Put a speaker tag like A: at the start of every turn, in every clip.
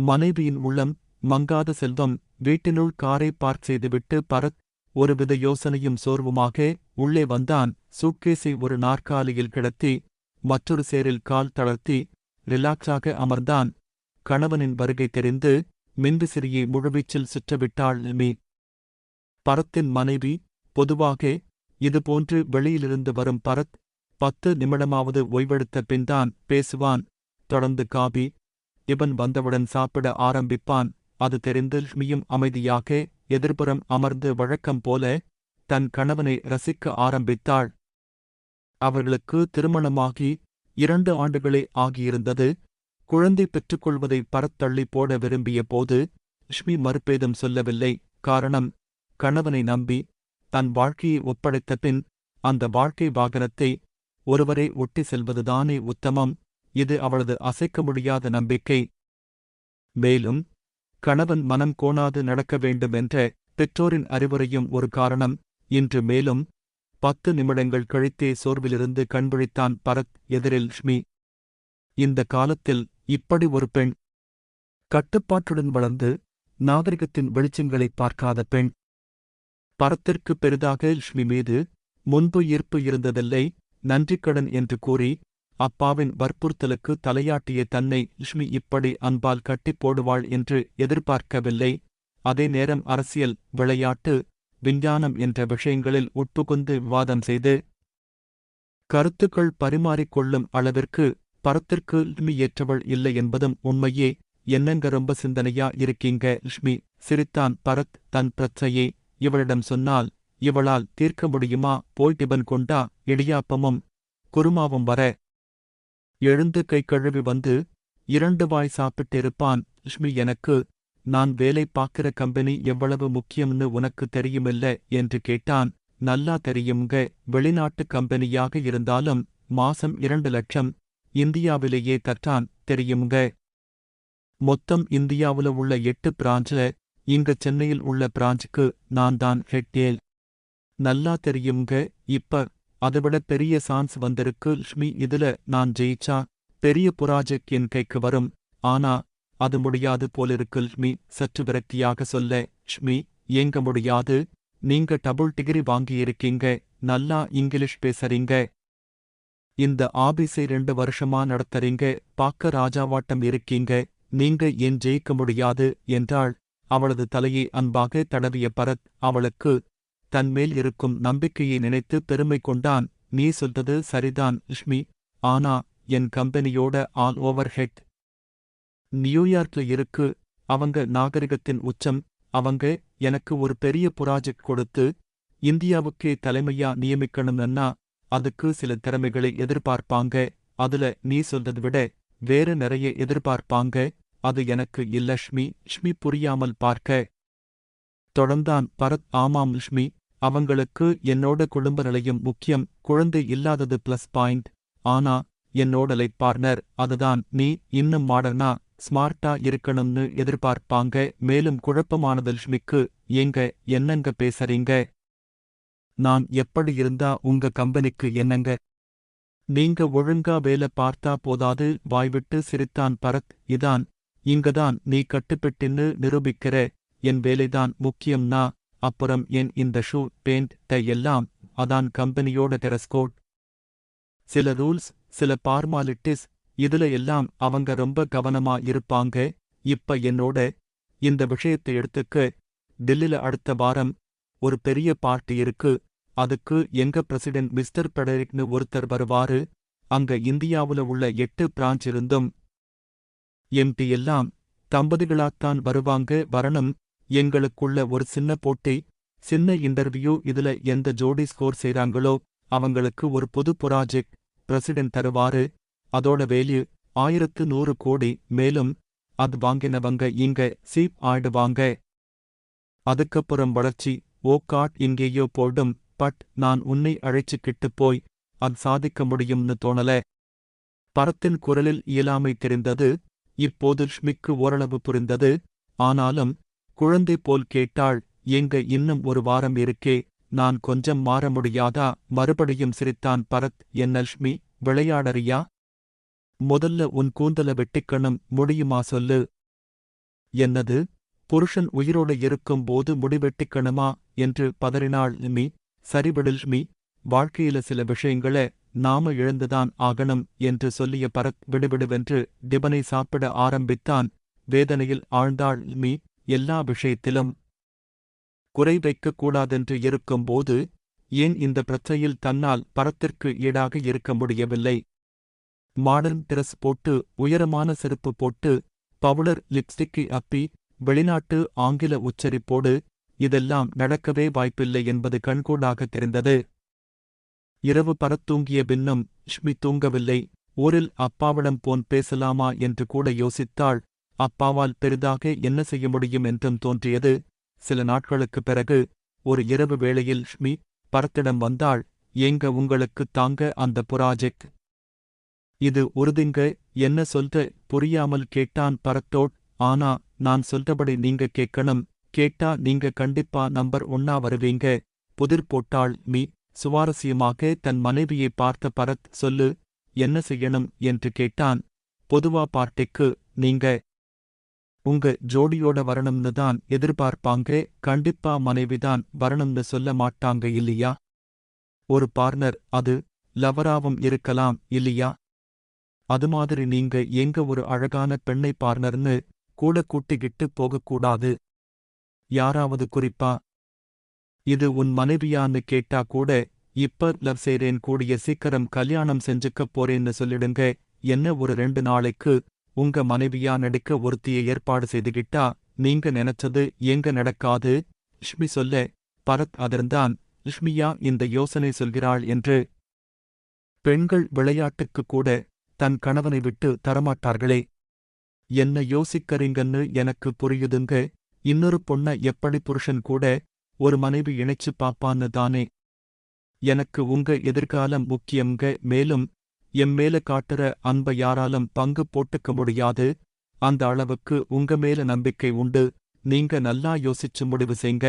A: மனைவியின் உள்ளம் மங்காத செல்வம் வீட்டினுள் காரை பார்க் செய்துவிட்டு பரத் ஒருவித யோசனையும் சோர்வுமாக உள்ளே வந்தான். சூட்கேஸை ஒரு நாற்காலியில் கிடத்தி மற்றொரு சேரில் கால் தளர்த்தி ரிலாக்ஸாக அமர்ந்தான். கணவனின் வருகை தெரிந்து மின்விசிறியை முழுவீச்சில் சுற்றவிட்டாள் மீ பரத்தின் மனைவி பொதுவாக இதுபோன்று வெளியிலிருந்து வரும் பரத் பத்து நிமிடமாவது ஓய்வெடுத்த பின்தான் பேசுவான். தொடர்ந்து காபி இவன் வந்தவுடன் சாப்பிட ஆரம்பிப்பான். அது தெரிந்து லக்ஷ்மியும் அமைதியாக எதிர்ப்புறம் அமர்ந்து வழக்கம் போல தன் கணவனை ரசிக்க ஆரம்பித்தாள். அவர்களுக்கு திருமணமாகி இரண்டு ஆண்டுகளே ஆகியிருந்தது. குழந்தை பெற்றுக்கொள்வதை பரத்தள்ளி போட விரும்பிய போது லக்ஷ்மி மறுபேதம் சொல்லவில்லை. காரணம் கணவனை நம்பி தன் வாழ்க்கையை ஒப்படைத்த பின் அந்த வாழ்க்கை வாகனத்தை ஒருவரை ஒட்டி செல்வதுதானே உத்தமம். இது அவளது அசைக்க முடியாத நம்பிக்கை. மேலும் கணவன் மனம் கோணாது நடக்க வேண்டும் என்ற பெற்றோரின் அறிவுரையும் ஒரு காரணம். இன்று மேலும் பத்து நிமிடங்கள் கழித்தே சோர்விலிருந்து கண்விழித்தான் பரத் எதிரில் ஷ்மி. இந்த காலத்தில் இப்படி ஒரு பெண். கட்டுப்பாட்டுடன் வளர்ந்து நாகரிகத்தின் வெளிச்சங்களை பார்க்காத பெண். பரத்திற்கு பெரிதாக லட்சுமி மீது முன்பு ஈர்ப்பு இருந்ததில்லை. நன்றிக்கடன் என்று கூறி அப்பாவின் வற்புறுத்தலுக்கு தலையாட்டிய தன்னை லட்சுமி இப்படி அன்பால் கட்டிப் போடுவாள் என்று எதிர்பார்க்கவில்லை. அதே நேரம் அரசியல் விளையாட்டு விஞ்ஞானம் என்ற விஷயங்களில் உட்புகுந்து விவாதம் செய்து கருத்துக்கள் பரிமாறிக்கொள்ளும் அளவிற்கு பரத்திற்கு லட்சுமி ஏற்றவள் இல்லை என்பதும் உண்மையே. என்னங்க ரொம்ப சிந்தனையா இருக்கீங்க லட்சுமி சிரித்தான் பரத் தன் பிரச்சையை இவளிடம் சொன்னால் இவளால் தீர்க்க முடியுமா? போய் டிபன் கொண்டா இடியாப்பமும் குருமாவும் வர எழுந்து கை கழுவி வந்து இரண்டு வாய் சாப்பிட்டிருப்பான் லட்சுமி எனக்கு நான் வேலை பார்க்கிற கம்பெனி எவ்வளவு முக்கியம்னு உனக்கு தெரியுமில்ல? என்று கேட்டான். நல்லா தெரியுங்க வெளிநாட்டு கம்பெனியாக இருந்தாலும் மாசம் இரண்டு லட்சம் இந்தியாவிலேயே தட்டான் தெரியுங்க மொத்தம் இந்தியாவுல உள்ள எட்டு பிராஞ்சில இங்க சென்னையில் உள்ள பிராஞ்சுக்கு நான் தான் ஹெட்டேல் நல்லா தெரியுங்க இப்ப அதைவிட பெரிய சான்ஸ் வந்திருக்கு. லக்ஷ்மி இதுல நான் ஜெயிச்சா பெரிய புராஜெக்ட் என் கைக்கு வரும். ஆனா அது முடியாது போலிருக்கு. லக்ஷ்மி சற்று விரக்தியாக சொல்ல ஷ்மி ஏங்க முடியாது? நீங்க டபுள் டிகிரி வாங்கியிருக்கீங்க. நல்லா இங்கிலீஷ் பேசறீங்க. இந்த ஆபீஸை ரெண்டு வருஷமா நடத்துறீங்க. பாக்க ராஜாவாட்டம் இருக்கீங்க. நீங்க ஏன் ஜெயிக்க முடியாது? என்றாள். அவளது தலையை அன்பாக தடவிய பரத் அவளுக்கு தன்மேல் இருக்கும் நம்பிக்கையை நினைத்து பெருமை கொண்டான். நீ சொல்றது சரிதான் லட்சுமி ஆனா என் கம்பெனியோட ஆல் ஓவர் ஹெட் நியூயார்க்ல இருக்கு. அவங்க நாகரிகத்தின் உச்சம். அவங்க எனக்கு ஒரு பெரிய புராஜெக்ட் கொடுத்து இந்தியாவுக்கே தலைமையா நியமிக்கணும்னா அதுக்கு சில திறமைகளை எதிர்பார்ப்பாங்க. அதுல நீ சொல்றதை விட வேற நிறைய எதிர்பார்ப்பாங்க. அது எனக்கு இல்ல ஷ்மி ஷ்மி புரியாமல் பார்க்க. தொடர்ந்தான் பரத் ஆமாம் லட்சுமி அவங்களுக்கு என்னோட குடும்ப நிலையும் முக்கியம். குழந்தை இல்லாதது பிளஸ் பாயிண்ட் ஆனா என்னோட லைஃப் பார்ட்னர் அதுதான். நீ இன்னும் மாடர்னா ஸ்மார்ட்டா இருக்கணும்னு எதிர்பார்ப்பாங்க. மேலும் குழப்பமானது லட்சுமிக்கு ஏங்க என்னங்க பேசறீங்க? நான் எப்படி இருந்தா உங்க கம்பெனிக்கு என்னங்க? நீங்க ஒழுங்கா வேலை பார்த்தா போதாது. வாய்விட்டு சிரித்தான் பரத். இதான் இங்கதான் நீ கட்டுப்பெட்டின்னு நிரூபிக்கிற என் வேலைதான் முக்கியம்னா அப்புறம் என் இந்த ஷூ பெயிண்ட் டை எல்லாம் அதான் கம்பெனியோட டெரஸ்கோட். சில ரூல்ஸ் சில பார்மாலிட்டிஸ் இதுல எல்லாம் அவங்க ரொம்ப கவனமா இருப்பாங்க. இப்ப என்னோட இந்த விஷயத்தை எடுத்துக்க டெல்லில அடுத்த வாரம் ஒரு பெரிய பார்ட்டி இருக்கு. அதுக்கு எங்க பிரசிடென்ட் மிஸ்டர் பெடரிக்னு ஒருத்தர் வருவாரு. அங்க இந்தியாவுல உள்ள எட்டு பிரான்ச் இருந்தும் எம்பி எல்லாம் தம்பதிகளாத்தான் வருவாங்க. வரணும் எங்களுக்குள்ள ஒரு சின்ன போட்டி சின்ன இன்டர்வியூ இதுல எந்த ஜோடி ஸ்கோர் செய்றாங்களோ அவங்களுக்கு ஒரு புது ப்ராஜெக்ட் பிரசிடென்ட் தருவாரு. அதோட வேல்யூ ஆயிரத்து நூறு கோடி மேலும் அது வாங்கினவங்க இங்க சீப் ஆயிடுவாங்க அதுக்கப்புறம் வளர்ச்சி ஓ காட் இங்கேயோ போடும் பட் நான் உன்னை அழைச்சுக்கிட்டு போய் அது சாதிக்க முடியும்னு தோணல. பரத்தின் குரலில் இயலாமை தெரிந்தது இப்போது ஷ்மிக்கு ஓரளவு புரிந்தது ஆனாலும் குழந்தை போல் கேட்டாள் எங்க இன்னும் ஒரு வாரம் இருக்கே நான் கொஞ்சம் மாற முடியாதா? மறுபடியும் சிரித்தான் பரத் என்ன லட்சுமி விளையாடறியா? முதல்ல உன் கூந்தல வெட்டிக்கணும் முடியுமா சொல்லு. என்னது? புருஷன் உயிரோடு இருக்கும்போது முடிவெட்டிக்கணுமா என்று பதறினாள் மீ சரிபடில் வாழ்க்கையில சில விஷயங்கள நாம இழந்துதான் ஆகணும் என்று சொல்லிய பரத் விடுவிடுவென்று டிபனை சாப்பிட ஆரம்பித்தான். வேதனையில் ஆழ்ந்தாள் மீ எல்லா விஷயத்திலும் குறை வைக்கக் கூடாதென்று இருக்கும்போது ஏன் இந்த பிரச்சனையில் தன்னால் பரத்திற்கு ஈடாக இருக்க முடியவில்லை? மாடர்ன் டிரஸ் போட்டு உயரமான செருப்பு போட்டு பவுடர் லிப்ஸ்டிக்கை அப்பி வெளிநாட்டு ஆங்கில உச்சரிப்போடு இதெல்லாம் நடக்கவே வாய்ப்பில்லை என்பது கண்கூடாக தெரிந்தது. இரவு பரத்தூங்கிய பின்னும் ஷ்மி தூங்கவில்லை ஊரில் அப்பாவிடம் போன் பேசலாமா? என்று கூட யோசித்தாள். அப்பாவால் பெரிதாக என்ன செய்ய முடியும் என்றும் தோன்றியது. சில நாட்களுக்குப் பிறகு ஒரு இரவு வேளையில் ஷ்மி பரத்திடம் வந்தாள் ஏங்க உங்களுக்கு தாங்க அந்த புராஜெக்ட் இது உறுதிங்க என்ன சொல்ற புரியாமல் கேட்டான் பரத்தோட் ஆனா நான் சொல்றபடி நீங்க கேட்கணும். கேட்டா நீங்க கண்டிப்பா நம்பர் ஒன்னா வருவீங்க. புதிர் போட்டாள் மீ சுவாரஸ்யமாக தன் மனைவியை பார்த்த பரத் சொல்லு என்ன செய்யணும்? என்று கேட்டான். பொதுவா பார்ட்டிக்கு நீங்க உங்க ஜோடியோட வரணும்னு தான் எதிர்பார்ப்பாங்க. கண்டிப்பா மனைவிதான் வரணும்னு சொல்ல மாட்டாங்க இல்லையா? ஒரு பார்னர் அது லவராவும் இருக்கலாம் இல்லையா? அது மாதிரி நீங்க எங்க ஒரு அழகான பெண்ணை பார்னர்னு கூட கூட்டிக்கிட்டு போகக்கூடாது. யாராவது குறிப்பா? இது உன் மனைவியான்னு கேட்டா கூட இப்ப லவ் செய்றேன் கூடிய சீக்கிரம் கல்யாணம் செஞ்சுக்கப் போறேன்னு சொல்லிடுங்க. என்ன ஒரு ரெண்டு நாளைக்கு உங்க மனைவியா நடிக்க ஒருத்திய ஏற்பாடு செய்துகிட்டா நீங்க நினைச்சது எங்க நடக்காது? லக்ஷ்மி சொல்ல பரத் அதிர்ந்தான். லக்ஷ்மியா இந்த யோசனை சொல்கிறாள் என்று. பெண்கள் விளையாட்டுக்கு கூட தன் கணவனை விட்டு தரமாட்டார்களே. என்ன யோசிக்கறீங்கன்னு எனக்கு புரியுதுங்க. இன்னொரு பொண்ண எப்படி புருஷன் கூட ஒரு மனைவி இணைச்சு பாப்பான்னு தானே. எனக்கு உங்க எதிர்காலம் முக்கியம்ங்க. மேலும் எம் மேல காட்டுற அன்ப யாராலும் பங்கு போட்டுக்க முடியாது. அந்த அளவுக்கு உங்க மேல நம்பிக்கை உண்டு. நீங்க நல்லா யோசிச்சு முடிவு செய்ங்க.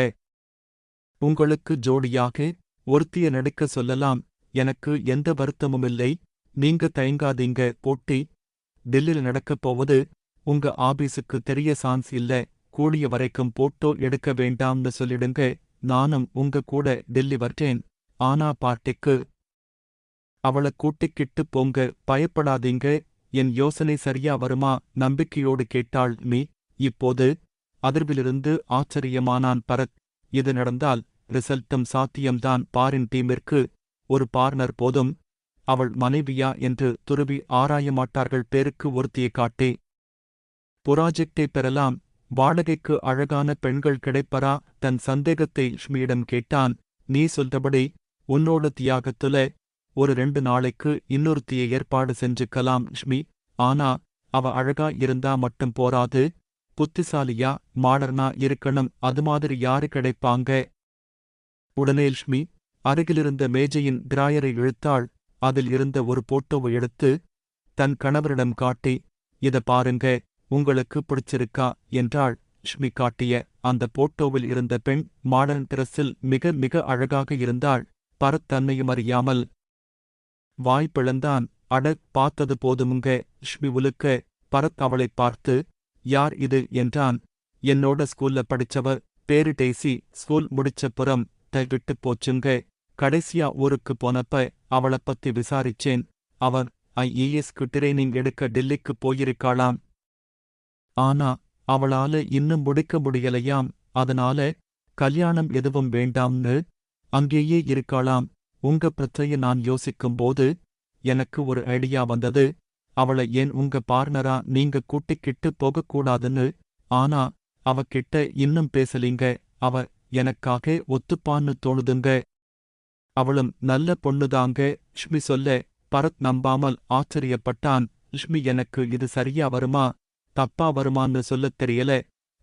A: உங்களுக்கு ஜோடியாக ஒருத்திய நடிக்க சொல்லலாம். எனக்கு எந்த வருத்தமும் இல்லை. நீங்க தயங்காதீங்க. போட்டி டெல்லியில் நடக்கப் போவது உங்க ஆபீஸுக்கு தெரிய சான்ஸ் இல்ல. கூடிய வரைக்கும் போட்டோ எடுக்க வேண்டாம்னு சொல்லிடுங்க. நானும் உங்க கூட டெல்லி வர்றேன் ஆனா பார்ட்டிக்கு அவள கூட்டிக்கிட்டு போங்க பயப்படாதீங்க. என் யோசனை சரியா வருமா? நம்பிக்கையோடு கேட்டாள் மீ இப்போது அதிர்விலிருந்து ஆச்சரியமானான் பரத். இது நடந்தால் ரிசல்ட்டும் சாத்தியம்தான். பாரின் டீமிற்கு ஒரு பார்னர் போதும். அவள் மனைவியா என்று துருவி ஆராயமாட்டார்கள் பேருக்கு ஒருத்தியை காட்டி. புராஜெக்டை பெறலாம். வாடகைக்கு அழகான பெண்கள் கிடைப்பரா? தன் சந்தேகத்தை ஷ்மியிடம் கேட்டான். நீ சொல்றபடி உன்னோட தியாகத்துல ஒரு ரெண்டு நாளைக்கு இன்னொருத்திய ஏற்பாடு செஞ்சுக்கலாம் ஷ்மி. ஆனா அவ அழகா இருந்தா மட்டும் போராது. புத்திசாலியா மாடர்னா இருக்கணும் அது மாதிரி யாரு கிடைப்பாங்க? உடனே ஷ்மி அருகிலிருந்த மேஜையின் டிராயரை இழுத்தாள். அதில் இருந்த ஒரு போட்டோவை எடுத்து தன் கணவரிடம் காட்டி இத பாருங்க உங்களுக்கு பிடிச்சிருக்கா? என்றாள். ஷ்மி காட்டிய அந்த போட்டோவில் இருந்த பெண் மாடர்ன் டிரஸில் மிக மிக அழகாக இருந்தாள். பரத்தன்மையும் அறியாமல் வாய் பிளந்தான். அட பார்த்தது போதுமுங்க ஷ்மி உலுக்க பரத் அவளைப் பார்த்து யார் இது? என்றான். என்னோட ஸ்கூல்ல படிச்சவ பேரு டேசி ஸ்கூல் முடிச்ச புறம் தை விட்டு போச்சுங்க. கடைசியா ஊருக்கு போனப்ப அவளை பத்தி விசாரிச்சேன். அவர் ஐஏஎஸ்க்கு ட்ரெயினிங் எடுக்க டெல்லிக்கு போயிருக்காளாம். ஆனா அவளால இன்னும் முடிக்க முடியலையாம். அதனால கல்யாணம் எதுவும் வேண்டாம்னு அங்கேயே இருக்காளாம். உங்க பிரச்சனைய நான் யோசிக்கும்போது எனக்கு ஒரு ஐடியா வந்தது. அவளை ஏன் உங்க பார்ட்னரா நீங்க கூட்டிக்கிட்டு போகக்கூடாதுன்னு? ஆனா அவகிட்ட இன்னும் பேசலீங்க. அவ எனக்காக ஒத்துப்பான்னு தோணுதுங்க. அவளும் நல்ல பொண்ணுதாங்க. ஷ்மி சொல்ல பரத் நம்பாமல் ஆச்சரியப்பட்டான். ஷ்மி எனக்கு இது சரியா வருமா? தப்பா வருமான்னு சொல்லத் தெரியல.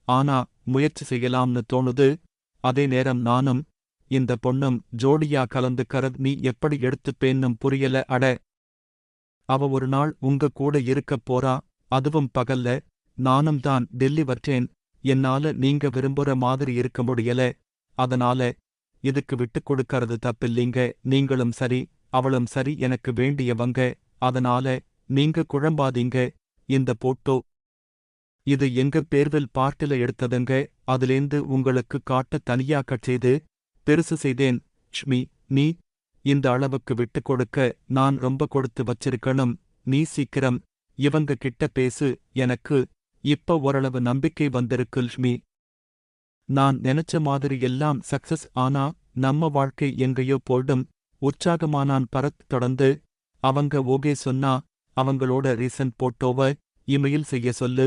A: ஆனா முயற்சி செய்யலாம்னு தோணுது. அதே நேரம் நானும் இந்த பொண்ணும் ஜோடியா கலந்துக்கறத் நீ எப்படி எடுத்துப்பேன்னும் புரியல அட. அவ ஒரு நாள் உங்க கூட இருக்கப் போறா அதுவும் பகல்ல. நானும் தான் டெல்லி வற்றேன். என்னால நீங்க விரும்புற மாதிரி இருக்க முடியல. அதனால இதுக்கு விட்டுக் கொடுக்கறது தப்பில்லீங்க. நீங்களும் சரி அவளும் சரி எனக்கு வேண்டியவங்க. அதனால நீங்க குழம்பாதீங்க. இந்த போட்டோ. இது எங்க பேர்வில் பார்ட்டில எடுத்ததுங்க. அதுலேந்து உங்களுக்கு காட்ட தனியாக்கச் செய்து பெருசு செய்தேன். ஷ்மி நீ இந்த அளவுக்கு விட்டு கொடுக்க நான் ரொம்ப கொடுத்து வச்சிருக்கணும். நீ சீக்கிரம் இவங்க கிட்ட பேசு. எனக்கு இப்ப ஓரளவு நம்பிக்கை வந்திருக்கு ஷ்மி நான் நினைச்ச மாதிரி எல்லாம் சக்சஸ் ஆனா நம்ம வாழ்க்கை எங்கேயோ போடும் உற்சாகமானான் பரத் தொடர்ந்து அவங்க ஓகே சொன்னா அவங்களோட ரீசன்ட் போட்டோவ இமெயில் செய்ய சொல்லு.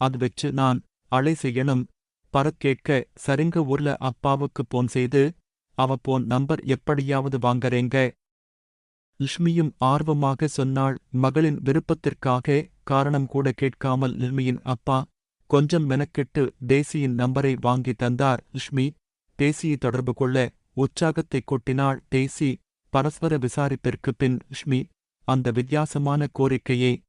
A: அது வச்சு நான் அலை செய்யணும். பரத் கேட்க சரிங்க ஊர்ல அப்பாவுக்கு போன் செய்து அவ போன் நம்பர் எப்படியாவது வாங்கறேங்க. லிஷ்மியும் ஆர்வமாக சொன்னாள் மகளின் விருப்பத்திற்காக காரணம் கூட கேட்காமல் லிஷ்மியின் அப்பா கொஞ்சம் மெனக்கெட்டு டேசியின் நம்பரை வாங்கி தந்தார். லிஷ்மி டேசியை தொடர்பு கொள்ள உற்சாகத்தை கொட்டினாள். டேசி பரஸ்பர விசாரிப்பிற்குப் பின் ஷ்மி அந்த வித்தியாசமான கோரிக்கையை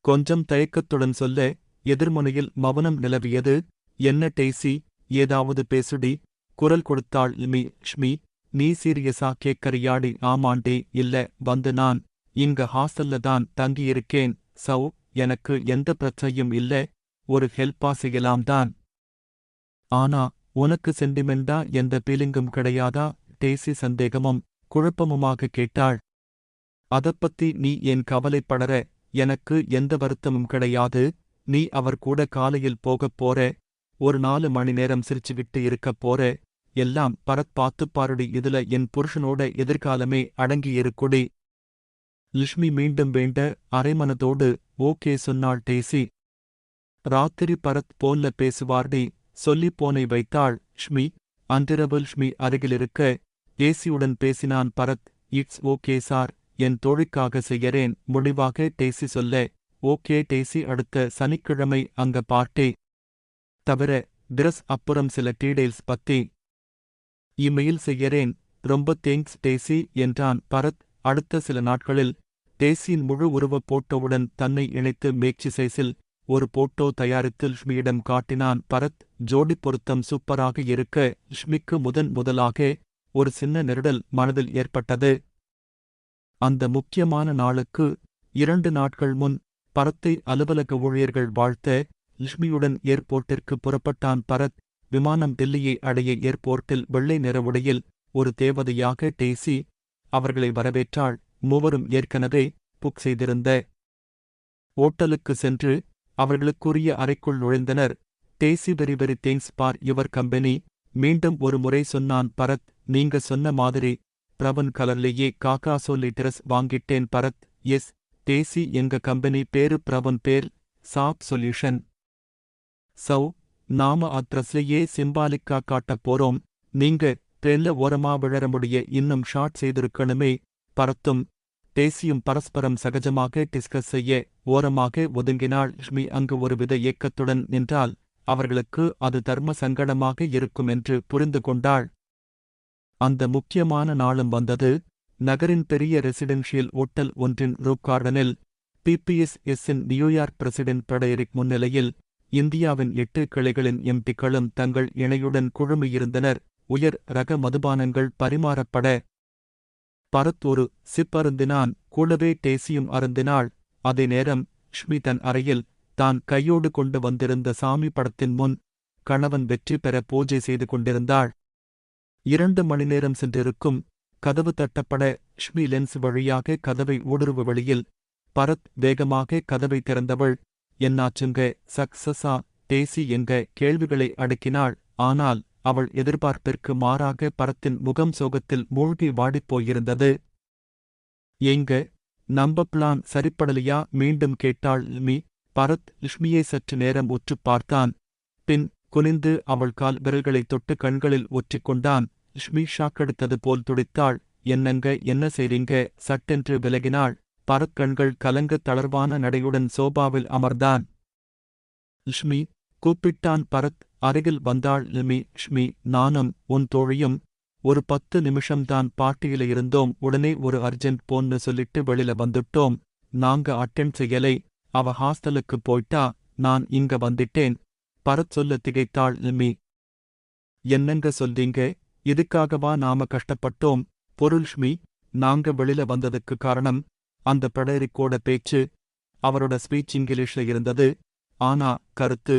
A: கொஞ்சம் தயக்கத்துடன் சொல்ல எதிர்முனையில் மௌனம் நிலவியது. என்ன டேசி? ஏதாவது பேசுடி? குரல் கொடுத்தாள் லிமி ஷ்மி. நீ சீரியஸா கேக்கறியாடி? ஆமாண்டே இல்ல வந்து நான். இங்க ஹாஸ்டல்ல தான் தங்கியிருக்கேன். சௌ எனக்கு எந்த பிரச்சனையும் இல்ல. ஒரு ஹெல்ப்பா செய்யலாம் தான். ஆனா உனக்கு சென்டிமெண்டா எந்த பீலிங்கும் கிடையாதா? டேசி சந்தேகமும் குழப்பமுமாக கேட்டாள். அதப்பத்தி நீ ஏன் கவலைப்படற? எனக்கு எந்த வருத்தமும் கிடையாது. நீ அவர் கூட காலையில் போகப் போற. ஒரு நாலு மணி நேரம் சிரிச்சுவிட்டு இருக்கப் போற. எல்லாம் பரத் பார்த்துப் பாருடி இதுல என் புருஷனோட எதிர்காலமே அடங்கியிருக்குடி லிஷ்மி மீண்டும் வேண்ட அரைமனதோடு ஓகே சொன்னாள் டேசி. ராத்திரி பரத் போன்ல பேசுவார்டி சொல்லிப் போனை வைத்தாள் ஷ்மி அன்றிரவு ஷ்மி அருகிலிருக்க டேசியுடன் பேசினான் பரத். இட்ஸ் ஓகே சார் என் தோழிக்காக செய்யறேன் முடிவாக டேசி சொல்ல. ஓகே டேசி அடுத்த சனிக்கிழமை அங்க பார்ட்டி. தவிர டிரஸ் அப்புறம் சில டீடைல்ஸ் பத்தி. இமெயில் செய்யறேன். ரொம்ப தேங்க்ஸ் டேசி என்றான் பரத். அடுத்த சில நாட்களில் டேசியின் முழு உருவப் போட்டோவுடன் தன்னை இணைத்து மேக்சிசைஸில் ஒரு போட்டோ தயாரித்து ஷ்மியிடம் காட்டினான் பரத். ஜோடி பொருத்தம் சூப்பராக இருக்க ஷ்மிக்கு முதன் முதலாக ஒரு சின்ன நெருடல் மனதில் ஏற்பட்டது. அந்த முக்கியமான நாளுக்கு இரண்டு நாட்கள் முன் பரத்தை அலுவலக ஊழியர்கள் வாழ்த்த லக்ஷ்மியுடன் ஏர்போர்ட்டிற்கு புறப்பட்டான். பரத் விமானம் டெல்லியை அடைய ஏர்போர்ட்டில் வெள்ளை நிற உடையில் ஒரு தேவதையாக டேசி அவர்களை வரவேற்றாள். மூவரும் ஏற்கனவே புக் செய்திருந்த ஓட்டலுக்கு சென்று அவர்களுக்குரிய அறைக்குள் நுழைந்தனர். Daisy very very thanks for your company. மீண்டும் ஒரு முறை சொன்னான் பரத் நீங்க சொன்ன மாதிரி பிரவன் கலர்லேயே காக்கா சொல்லி ட்ரெஸ் வாங்கிட்டேன் பரத். எஸ் டேசி எங்க கம்பெனி பேரு பிரவன் பேர் சாப் சொல்யூஷன். சௌ நாம அட்ரஸ்லயே சிம்பாலிக்கா காட்டப் போறோம். நீங்க ட்ரெயின்ல ஓரமா விழற முடிய இன்னும் ஷார்ட் செய்திருக்கணுமே. பரத்தும் டேசியும் பரஸ்பரம் சகஜமாக டிஸ்கஸ் செய்ய ஓரமாக ஒதுங்கினாள் லட்சுமி அங்கு ஒருவித ஏக்கத்துடன் நின்றால் அவர்களுக்கு அது தர்ம சங்கடமாக இருக்கும் என்று புரிந்து கொண்டாள். அந்த முக்கியமான நாளும் வந்தது. நகரின் பெரிய ரெசிடென்ஷியல் ஓட்டல் ஒன்றின் ரூப் கார்டனில் பிபிஎஸ்எஸ்ஸின் நியூயார்க் பிரசிடென்ட் பெடரிக் முன்னிலையில் இந்தியாவின் எட்டு கிளைகளின் எம்பிக்களும் தங்கள் இணையுடன் குழுமியிருந்தனர். உயர் ரக மதுபானங்கள் பரிமாறப்பட பரத் ஒரு சிப் அருந்தினான் கூடவே டேசியும் அருந்தினாள். அதே நேரம் ஷ்மி தன் அறையில் தான் கையோடு கொண்டு வந்திருந்த சாமி படத்தின் முன் கணவன் வெற்றி பெற பூஜை செய்து கொண்டிருந்தாள். இரண்டு மணி நேரம் சென்றிருக்கும் கதவு தட்டப்பட ஷ்மி லென்ஸ் வழியாக கதவை ஊடுருவு வழியில் பரத் வேகமாக கதவை திறந்தவள் என்னாச்சுங்க? சக்சஸா டேசி எங்க? கேள்விகளை அடக்கினாள். ஆனால் அவள் எதிர்பார்ப்பிற்கு மாறாக பரத்தின் முகம் சோகத்தில் மூழ்கி வாடிப்போயிருந்தது ஏங்க நம்ப பிளான் சரிப்படலையா? மீண்டும் கேட்டாள் லுமி பரத் லிஷ்மியை சற்று நேரம் உற்றுப் பார்த்தான். பின் குனிந்து அவள் கால் விரல்களை தொட்டு கண்களில் ஒற்றிக்கொண்டான் லிஷ்மி ஷாக்கெடுத்தது போல் துடித்தாள். என்னங்க? என்ன செய்றீங்க? சட்டென்று விலகினாள். பறக்கண்கள் கலங்க தளர்வான நடையுடன் சோபாவில் அமர்ந்தான். லிஷ்மி கூப்பிட்டான் பரத் அருகில் வந்தாள் லிமி ஷ்மி நானும் உன் தோழியும். ஒரு பத்து நிமிஷம்தான் பாட்டியில இருந்தோம் உடனே ஒரு அர்ஜென்ட் போன்னு சொல்லிட்டு வெளியில வந்துட்டோம். நாங்க அட்டென்ட் செய்யலை அவ ஹாஸ்டலுக்கு போயிட்டா நான் இங்க வந்துட்டேன். பரத் சொல்ல திகைத்தாள் லிமி என்னங்க சொல்றீங்க? இதுக்காகவா நாம கஷ்டப்பட்டோம்? பொருள் ஷ்மி நாங்க வெளியில வந்ததுக்கு காரணம் அந்த பெடரிக்கோட பேச்சு அவரோட ஸ்பீச் இங்கிலீஷ்ல இருந்தது. ஆனா கருத்து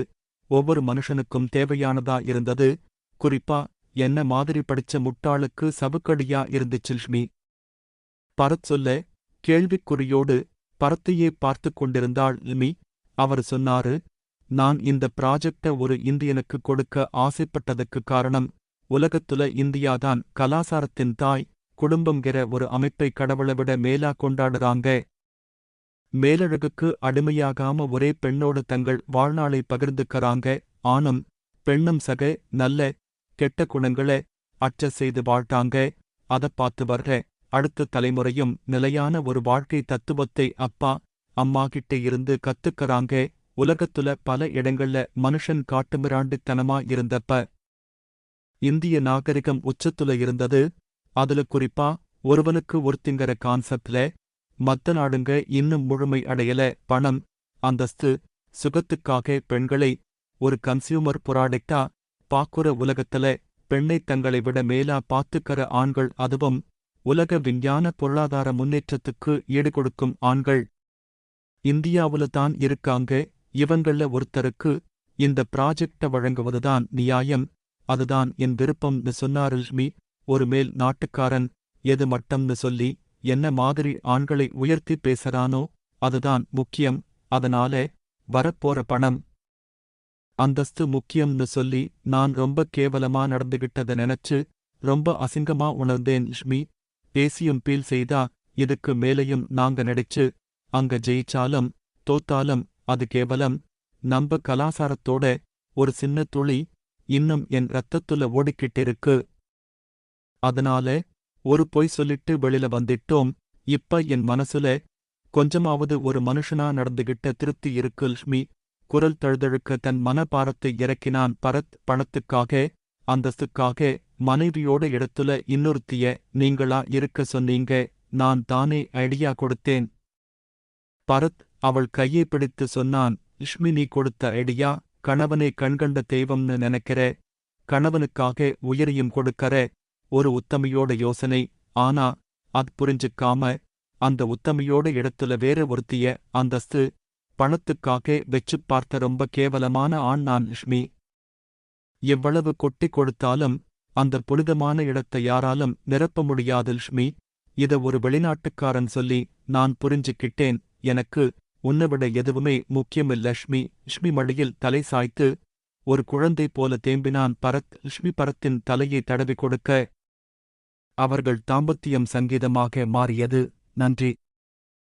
A: ஒவ்வொரு மனுஷனுக்கும் தேவையானதா இருந்தது. குறிப்பா என்ன மாதிரி படிச்ச முட்டாளுக்கு சவுக்கடியா இருந்துச்சு லட்சுமி பரத் சொல்ல கேள்விக்குறியோடு பரத்தையே பார்த்துக் கொண்டிருந்தாள் லிமி அவர் சொன்னாரு நான் இந்த ப்ராஜெக்ட ஒரு இந்தியனுக்கு கொடுக்க ஆசைப்பட்டதுக்கு காரணம் உலகத்துல இந்தியாதான் கலாசாரத்தின் தாய் குடும்பங்கிற ஒரு அமைப்பை கடவுளை விட மேலா கொண்டாடுறாங்க. மேலழகுக்கு அடிமையாகாம ஒரே பெண்ணோடு தங்கள் வாழ்நாளை பகிர்ந்துக்கறாங்க. ஆணும் பெண்ணும் சக நல்ல கெட்ட குணங்கள அச்ச செய்து வாழ்ட்டாங்க அதப் பார்த்து வர்ற அடுத்த தலைமுறையும் நிலையான ஒரு வாழ்க்கை தத்துவத்தை அப்பா அம்மா கிட்டே இருந்து கத்துக்கறாங்க. உலகத்துல பல இடங்கள்ல மனுஷன் காட்டுமிராண்டித்தனமா இருந்தப்ப இந்திய நாகரிகம் உச்சத்துல இருந்தது. அதுல குறிப்பா ஒருவனுக்கு ஒருத்திங்கிற கான்செப்ட்ல மத்த நாடுங்க இன்னும் முழுமை அடையல பணம் அந்தஸ்து சுகத்துக்காக பெண்களை ஒரு கன்சியூமர் புராடக்டா பாக்குற உலகத்துல பெண்ணை தங்களை விட மேலா பாத்துக்கற ஆண்கள் அதுவும் உலக விஞ்ஞான பொருளாதார முன்னேற்றத்துக்கு ஈடுகொடுக்கும் ஆண்கள். இந்தியாவுல தான் இருக்காங்க இவங்கள ஒருத்தருக்கு இந்த ப்ராஜெக்ட வழங்குவதுதான் நியாயம் அதுதான் என் விருப்பம்னு சொன்னார் லட்சுமி ஒரு மேல் நாட்டுக்காரன் எது மட்டம்னு சொல்லி என்ன மாதிரி ஆண்களை உயர்த்தி பேசறானோ அதுதான் முக்கியம் அதனால வரப்போற பணம். அந்தஸ்து முக்கியம்னு சொல்லி நான் ரொம்ப கேவலமா நடந்துகிட்டத நினைச்சு ரொம்ப அசிங்கமா உணர்ந்தேன் லட்சுமி பேசியும் பீல் செய்தா இதுக்கு மேலையும் நாங்க நடிச்சு அங்க ஜெயிச்சாலும் தோத்தாலும் அது கேவலம். நம்ப கலாசாரத்தோட ஒரு சின்ன துளி இன்னும் என் ரத்தத்துல ஓடிக்கிட்டிருக்கு. அதனால ஒரு பொய் சொல்லிட்டு வெளில வந்துட்டோம். இப்ப என் மனசுல கொஞ்சமாவது ஒரு மனுஷனா நடந்துகிட்ட திருப்தி இருக்கு லட்சுமி. குரல் தழுதழுக்க தன் மனபாரத்தை இறக்கினான் பரத் பணத்துக்காக. அந்தஸ்துக்காக மனைவியோட இடத்துல இன்னொருத்திய நீங்களா இருக்க சொன்னீங்க. நான் தானே ஐடியா கொடுத்தேன். பரத் அவள் கையை பிடித்து சொன்னான் லட்சுமி நீ கொடுத்த ஐடியா கணவனை கண்கண்ட தெய்வம்னு நினைக்கிற. கணவனுக்காக உயிரையும் கொடுக்கற. ஒரு உத்தமையோட யோசனை. ஆனா அத் புரிஞ்சுக்காம அந்த உத்தமையோட இடத்துல வேற ஒருத்திய அந்தஸ்து பணத்துக்காக வெச்சுப் பார்த்த ரொம்ப கேவலமான ஆண் நான் லஷ்மி எவ்வளவு கொட்டி கொடுத்தாலும் அந்த புனிதமான இடத்தை யாராலும் நிரப்ப முடியாது லட்சுமி இத ஒரு வெளிநாட்டுக்காரன் சொல்லி நான் புரிஞ்சுக்கிட்டேன். எனக்கு உன்னைவிட எதுவுமே முக்கியமில்ல லஷ்மி லஷ்மி மடியில் தலை சாய்த்து ஒரு குழந்தை போல தேம்பினான் பரத். லட்சுமி பரத்தின் தலையை தடவி கொடுக்க அவர்கள் தாம்பத்தியம் சங்கீதமாக மாறியது. நன்றி.